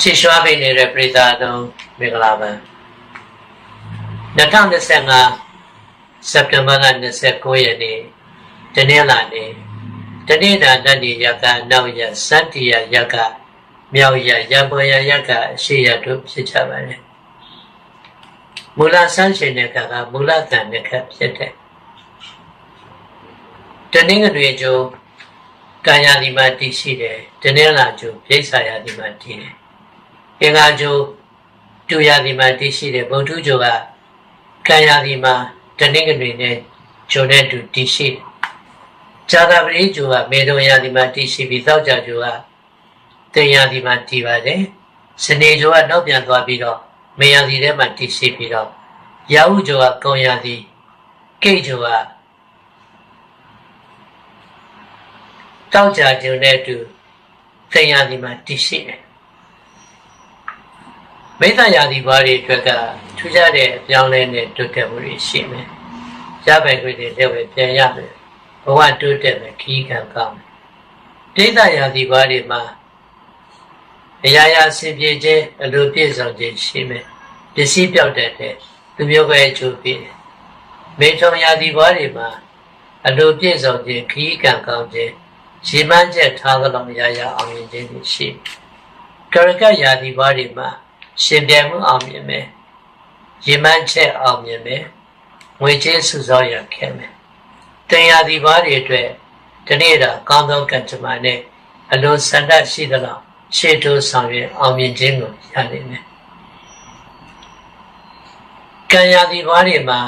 ချစ်ရွှားပေးနေတဲ့ပြည်သားတို့မင်္ဂလာပါ2025စက်တင်ဘာလ29ရက်နေ့တနင်္လာနေ့တနေ့တာတတိယကနောက်ရစတ္တိယယကမြောက်ရရပေါ်ရယကအရှိရတို့ဖြစ်ကြပါတယ်မူလဆန်းရှင်တဲ့ကကမူလတန်တဲ့ခဖြစ်တဲ့တနင်္ဂနွေကျိုးကာယဒီမှာတည်ရှိတယ်တနင်္လာကျိုးပြိဿာယဒီမှာတည်တယ် အင်္ဂါကျိုးတူရဒီမှာတည်ရှိတယ်ဗုဒ္ဓကျိုးကကာယဒီမှာတနင်္ဂနွေနဲ့ကျိုးနဲ့တူတည်ရှိတယ်ဇာတာပရိကျိုးကမေတုံရဒီမှာတည်ရှိပြီးသောက်ကြကျိုးကတင်ရဒီမှာတည်ပါတယ်စနေကျိုးကနောက်ပြန်သွားပြီးတော့မေယဒီထဲမှာတည်ရှိပြီးတော့ရာဟုကျိုးကကုံရဒီကိတ်ကျိုးကတောက်ကြကျုံနဲ့အတူသိညာဒီမှာတည်ရှိတယ် မိသရာဒီဘာတွေအတွက်ကထူးခြားတဲ့အပြောင်းလဲနဲ့တိုးတက်မှုတွေရှိမယ်။ရပိုင်ခွင့်တွေလည်းပဲပြန်ရမယ်။ဘဝတိုးတက်မယ်ခီးခံကောင်းမယ်။ဒိဋ္ဌရာဒီဘာတွေမှာအရာရာဆင်ပြေခြင်းအလိုပြည့်စုံခြင်းရှိမယ်။ပစ္စည်းပြောက်တဲ့တဲ့သူမျိုးပဲအကျိုးပေးတယ်။မေထုံရာဒီဘာတွေမှာအလိုပြည့်စုံခြင်းခီးခံကောင်းခြင်းရေမှန်းချက်ထားသလောက်ရရအောင်မြင်ခြင်းတွေရှိကရကရာဒီဘာတွေမှာ ရှင်ပြိုင်မှုအောင်မြင်မယ်ရေမှန်းချက်အောင်မြင်မယ်ငွေကြေးစုဆောင်းရခဲ့မယ်တင်ရာဒီဘာတွေအတွက်ဒီနေ့တော့ကောင်းသောကံကြမ္မာနဲ့အလိုဆန္ဒရှိသလောက်ရှေ့တိုးဆောင်ရွက်အောင်မြင်ခြင်းကိုရနိုင်မယ်ကံရာဒီဘာတွေမှာ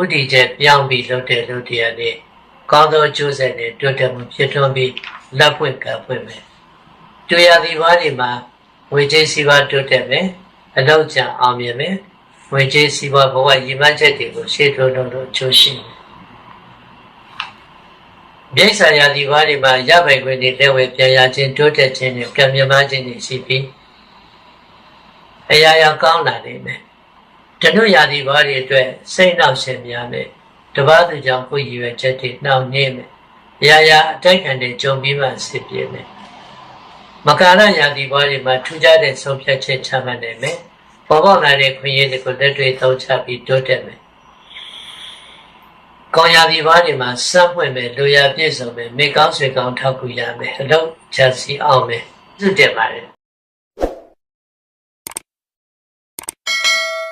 ဥတီချက်ပြောင်းပြီးလုပ်တဲ့လုပ်တရားတွေကောင်းသောအကျိုးဆက်တွေတိုးတက်မှုဖြစ်ထွန်းပြီးလက်ဖွင့်ကံဖွင့်မယ်တွေ့ရသည်ဘာတွေမှာငွေကြေးစီးပွားတိုးတက်မယ် အလောက်ကျအောင်မြင်မယ်ငွေကြေးစီးပွားဘဝရည်မှန်းချက်တွေကိုရှေ့တိုးလို့လို့အကျိုးရှိမယ်မြိတ်ဆရာဒီဘာတွေမှာရပိုင်ခွင့်တွေလက်ဝဲပြန်ရခြင်းတိုးတက်ခြင်းနဲ့ကံမြမခြင်းတွေရှိပြီးအရာရာကောင်းလာနိုင်မယ်တနုရာဒီဘာတွေအတွက်စိတ်နှောက်ရှင်များမယ်တပားသူကြောင့်ကိုယ်ရည်ရွယ်ချက်တွေနှောင့်နှေးမယ်။ရာရာအတိုက်ခံတွေကြုံပြီးမှစစ်ပြေမယ်။မကာရရာသီဘွားတွေမှာထူးခြားတဲ့ဆုံးဖြတ်ချက်ချမှတ်နိုင်မယ်။ ပေါ်ပေါက်လာတဲ့ခွင့်ရတွေကိုလက်တွေ့သုံးချပြီးတိုးတက်မယ်။ကောင်းရာသီဘွားတွေမှာစမ်းပွင့်မယ်လူရပြည့်စုံမယ်မိကောင်းဆွေကောင်းထောက်ကူရမယ်အလုံးချစီအောင်မယ်။သူတက်ပါတယ်